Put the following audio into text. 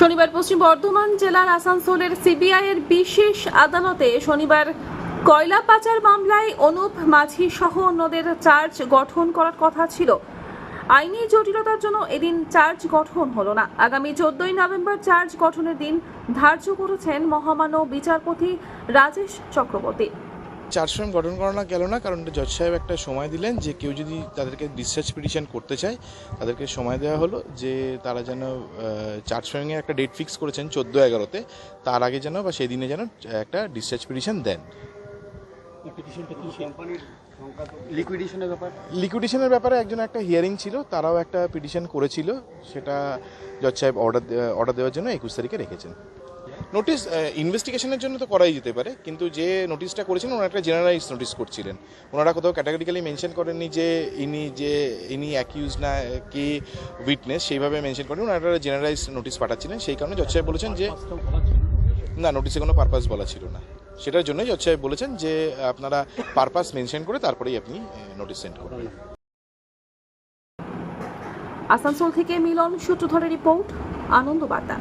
শনিবার পশ্চিম বর্ধমান জেলার আসানসোলের সিবিআই এর বিশেষ আদালতে শনিবার কয়লা পাচার মামলায় অনুপ মাঝি সহ অন্যদের চার্জ গঠন করার কথা ছিল। আইনি জটিলতার জন্য এদিন চার্জ গঠন হলো না। আগামী চোদ্দই নভেম্বর চার্জ গঠনের দিন ধার্য করেছেন মহামান্য বিচারপতি রাজেশ চক্রবর্তী। চার্জ ফ্রেম গঠন করানো গেল না কারণ জজ সাহেব একটা সময় দিলেন যে কেউ যদি তাদেরকে ডিসচার্জ পিটিশন করতে চায় তাদেরকে সময় দেওয়া হলো যে তারা যেন চার্জ ফ্রেমিংয়ের একটা ডেট ফিক্স করেছেন চোদ্দ এগারোতে তার আগে যেন বা সেই দিনে যেন একটা ডিসচার্জ পিটিশন দেন। লিকুইডেশনের ব্যাপার? লিকুইডেশনের ব্যাপারে একজন একটা হিয়ারিং ছিল তারাও একটা পিটিশন করেছিল সেটা জজ সাহেব অর্ডার অর্ডার দেওয়ার জন্য একুশ তারিখে রেখেছেন। নোটিশ ইনভেস্টিগেশনের জন্য তো করাই যেতে পারে, কিন্তু যে নোটিশটা করেছেন ওনারা একটা জেনারেলাইজ নোটিশ করছিলেন। ওনারা কোথাও ক্যাটাগরিক্যালি মেনশন করেননি যে ইনি যে, ইনি অ্যাকিউজ না, কি উইটনেস সেইভাবে মেনশন করেন ওনারা একটা জেনারেলাইজ নোটিশ পাঠাচ্ছিলেন, সেই কারণে জজ সাহেব বলেছেন যে না নোটিশে কোনো পারপাস বলা ছিল না। সেটার জন্যই জজ সাহেব বলেছেন যে, আপনারা পারপাস মেনশন করে তারপরেই আপনি নোটিশ সেন্ড করবেন। আসানসোল থেকে মিলন সূত্রধরের রিপোর্ট আনন্দ বার্তা